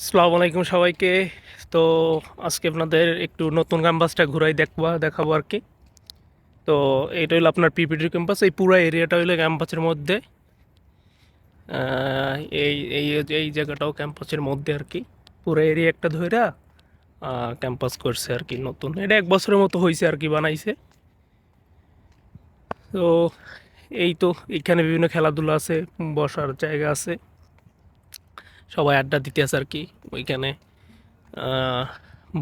আসসালামু আলাইকুম সবাইকে। তো আজকে আপনাদের একটু নতুন ক্যাম্পাসটা ঘুরাই দেখবা, দেখাবো আর কি। তো এটা হলো আপনার পিপিটি ক্যাম্পাস, এই পুরো এরিয়াটা হলো ক্যাম্পাসের মধ্যে। এই এই এই জায়গাটাও ক্যাম্পাসের মধ্যে আর কি। পুরো এরিয়া একটা ধইরা ক্যাম্পাস করছে আর কি নতুন। এটা এক বছরের মতো হয়েছে আর কি বানাইছে। তো এই তো, এখানে বিভিন্ন খেলাধুলা আছে, বসার জায়গা আছে। সবাই আড্ডা দিতে আছে আর কি। ওইখানে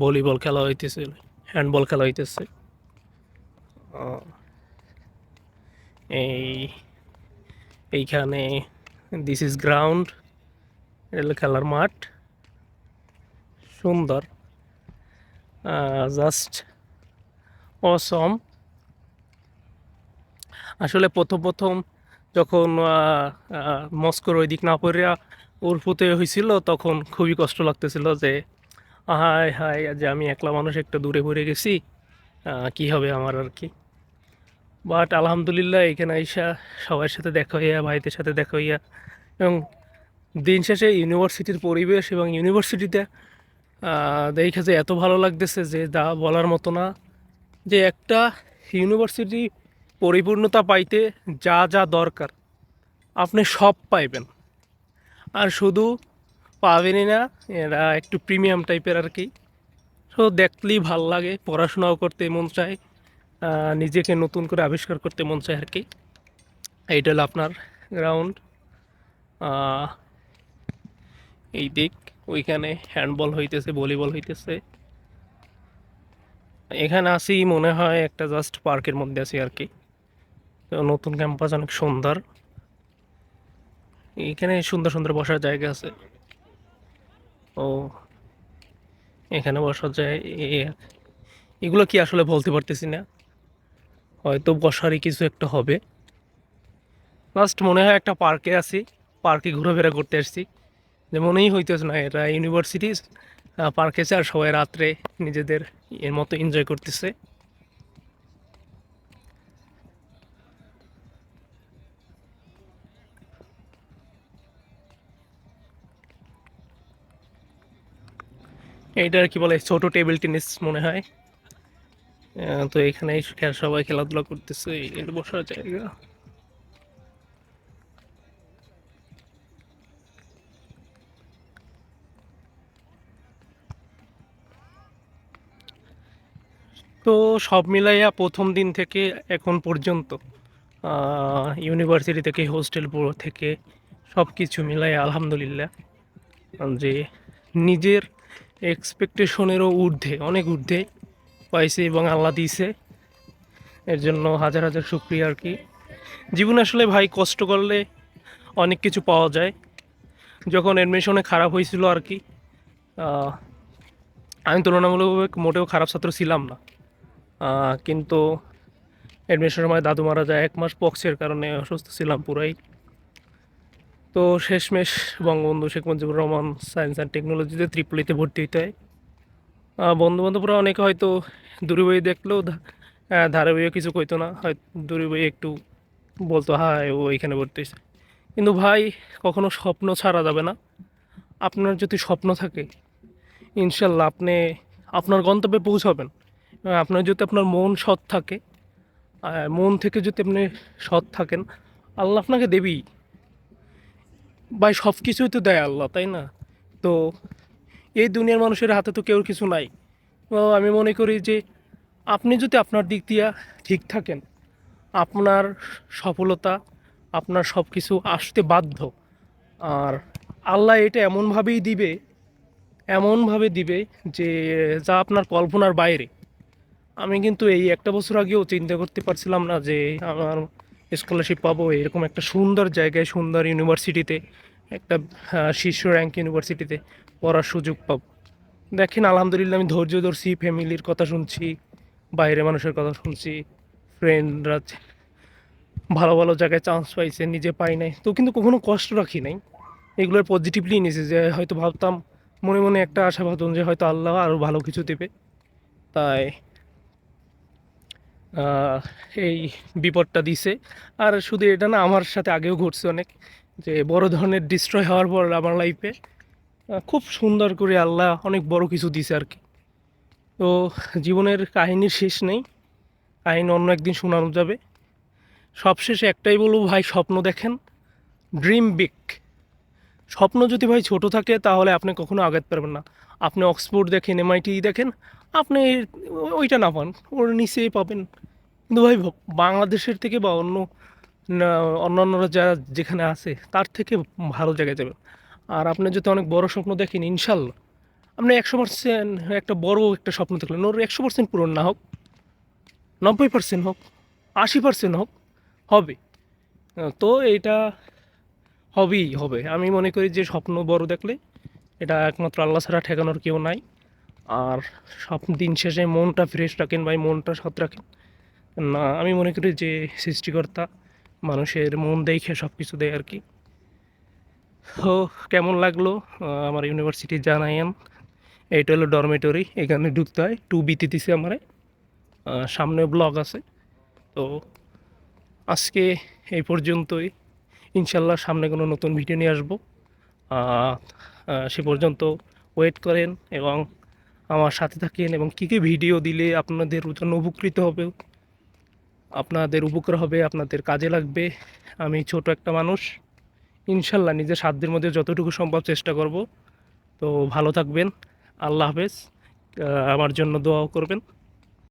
ভলিবল খেলা হইতেছে, হ্যান্ডবল খেলা হইতেছে। এই, এইখানে দিস ইজ গ্রাউন্ড খেলার মাঠ। সুন্দর। জাস্ট অসম আসলে প্রথম প্রথম যখন মস্কোর ওই দিক না পড়িয়া উর্ফুতে হয়েছিল তখন খুবই কষ্ট লাগতেছিল যে হায় হায়, যে আমি একলা মানুষ একটা দূরে পড়ে গেছি কি হবে আমার আর কি? বাট আলহামদুলিল্লাহ, এখানে আইসা সবার সাথে দেখা হইয়া, ভাইদের সাথে দেখা হইয়া, এবং দিন শেষে ইউনিভার্সিটির পরিবেশ এবং ইউনিভার্সিটিতে দেখে যে এত ভালো লাগতেছে যে দা বলার মতো না, যে একটা ইউনিভার্সিটি পরিপূর্ণতা পাইতে যা যা দরকার, আপনি সব পাইবেন। শুধু পাবেনই না, এরা একটু প্রিমিয়াম টাইপের আর কি। তো দেখলেই ভালো লাগে, পড়াশোনাও করতে মন চায় নিজেকে নতুন করে আবিষ্কার করতে মন চায় আর কি। এইটা হলো আপনার গ্রাউন্ড এই দিক, ওইখানে হ্যান্ডবল হইতেছে ভলিবল হইতেছে। এখানে আসি মনে হয় একটা জাস্ট পার্কের মধ্যে আছি আর কি। তো নতুন ক্যাম্পাস অনেক সুন্দর। এখানে সুন্দর সুন্দর বসার জায়গা আছে। ও, এখানে বসা যায় এগুলো কি আসলে বলতে পারতেছি না? হয়তো বসারই কিছু একটা হবে। লাস্ট মনে হয় একটা পার্কে আছি, পার্কে ঘোরাফেরা করতে আসছি। যে মনেই হইতেছে না এটা ইউনিভার্সিটি পার্কেছে আর সবাই রাত্রে নিজেদের এর মতো এনজয় করতেছে। এইটা কি বলে, ছোট টেবিল টেনিস মনে হয়। তো এখানে সবাই খেলাধুলা করতেছে এর বসার জায়গা। তো সব মিলাইয়া প্রথম দিন থেকে এখন পর্যন্ত ইউনিভার্সিটি থেকে হোস্টেল থেকে সব কিছু মিলাই আলহামদুলিল্লাহ, যে নিজের এক্সপেকটেশনেরও ঊর্ধ্বে, অনেক ঊর্ধ্বে পাইছে এবং আল্লাহ দিয়েছে। এর জন্য হাজার হাজার শুক্রিয়া আর কি। জীবনে আসলে ভাই কষ্ট করলে অনেক কিছু পাওয়া যায়। যখন অ্যাডমিশনে খারাপ হয়েছিল আর কি আমি তুলনামূলকভাবে মোটেও খারাপ ছাত্র ছিলাম না। কিন্তু অ্যাডমিশনের সময় দাদু মারা যায়, এক মাস পক্সের কারণে অসুস্থ ছিলাম পুরাই। তো শেষমেশ বঙ্গবন্ধু শেখ মুজিবুর রহমান সায়েন্স অ্যান্ড টেকনোলজিতে ত্রিপুলিতে ভর্তি হইতে হয়। বন্ধু বান্ধবরা অনেকে হয়তো দূরে বই দেখলেও ধারে বইয়ে কিছু কইতো না হয়তো দূরে বইয়ে একটু বলতো, হায়, ও এখানে ভর্তি হয়েছে কিন্তু ভাই, কখনো স্বপ্ন ছাড়া যাবে না। আপনার যদি স্বপ্ন থাকে, ইনশাল্লাহ আপনি আপনার গন্তব্যে পৌঁছাবেন। আপনার যদি আপনার মন সৎ থাকে মন থেকে যদি আপনি সৎ থাকেন, আল্লাহ আপনাকে দেবেই। ভাই সব কিছুই তো দেয় আল্লাহ, তাই না? তো এই দুনিয়ার মানুষের হাতে তো কেউ কিছু নাই। আমি মনে করি যে আপনি যদি আপনার দিক দিয়া ঠিক থাকেন, আপনার সফলতা, আপনার সব কিছু আসতে বাধ্য, আর আল্লাহ এটা এমনভাবেই দিবে, এমনভাবে দিবে যে যা আপনার কল্পনার বাইরে। আমি কিন্তু এই একটা বছর আগেও চিন্তা করতে পারছিলাম না যে আমার স্কলারশিপ পাবো এরকম একটা সুন্দর জায়গায় সুন্দর ইউনিভার্সিটিতে একটা আহ, শীর্ষ র্যাঙ্ক ইউনিভার্সিটিতে পড়ার সুযোগ পাব। দেখেন আলহামদুলিল্লাহ আমি ধৈর্য ধরছি ফ্যামিলির কথা শুনছি বাইরে মানুষের কথা শুনছি ফ্রেন্ডরা ভালো ভালো জায়গায় চান্স পাইছে নিজে পাই নাই। তো কিন্তু কখনো কষ্ট রাখি নাই। এগুলোর পজিটিভলি নিয়েছে যে হয়তো ভাবতাম মনে মনে একটা আশা ভাবতাম যে হয়তো আল্লাহ আরও ভালো কিছু দেবে। তাই এই বিপদটা দিছে। আর শুধু এটা না, আমার সাথে আগেও ঘটছে অনেক, যে বড় ধরনের ডিস্ট্রয় হওয়ার পর আমার লাইফে খুব সুন্দর করে আল্লাহ অনেক বড় কিছু দিছে আর কি। তো জীবনের কাহিনীর শেষ নেই, কাহিনী অন্য একদিন শোনানো যাবে। সবশেষে একটাই বলব, ভাই, স্বপ্ন দেখেন ড্রিম বিগ স্বপ্ন যদি ভাই ছোট থাকে, তাহলে আপনি কখনো আগাতে পারবেন না। আপনি অক্সফোর্ড দেখেন এমআইটি দেখেন, আপনি ওইটা না পান, ওর নিচেই পাবেন। কিন্তু ভাই বাংলাদেশের থেকে বা অন্য অন্যান্যরা যারা যেখানে আছে, তার থেকে ভালো জায়গায় যাবেন। আর আপনি যদি অনেক বড় স্বপ্ন দেখেন, ইনশাল্লাহ, আপনি একশো পার্সেন্ট, একটা বড় একটা স্বপ্ন দেখলেন, ওর একশো পার্সেন্ট পূরণ না হোক, নব্বই পার্সেন্ট হোক, আশি পার্সেন্ট হোক, হবে। তো এটা হবেই, হবে। আমি মনে করি যে স্বপ্ন বড় দেখলে এটা একমাত্র আল্লাহ ছাড়া ঠেকানোর কেউ নাই। আর সব দিন শেষে মনটা ফ্রেশ রাখেন বা মনটা সৎ রাখেন, না, আমি মনে করি যে সৃষ্টিকর্তা মানুষের মন দেখে সব কিছু দেয় আর কি তো কেমন লাগল আমার ইউনিভার্সিটি জানাইন এইটা হলো ডরমেটরি এখানে ঢুকতে হয়। টু বিতে দিছে আমারে। সামনে ব্লগ আছে। তো আজকে এই পর্যন্তই। ইনশাল্লাহ সামনে কোনো নতুন ভিডিও নিয়ে আসব। সে পর্যন্ত ওয়েট করেন এবং আমার সাথে থাকেন এবং কী কী ভিডিও দিলে আপনাদের জন্য উপকৃত হবে, আপনাদের উপকার হবে, আপনাদের কাজে লাগবে। আমি ছোট একটা মানুষ। ইনশাল্লাহ নিজের সাধ্যের মধ্যে যতটুকু সম্ভব চেষ্টা করব। তো ভালো থাকবেন। আল্লাহ হাফেজ। আমার জন্য দোয়াও করবেন।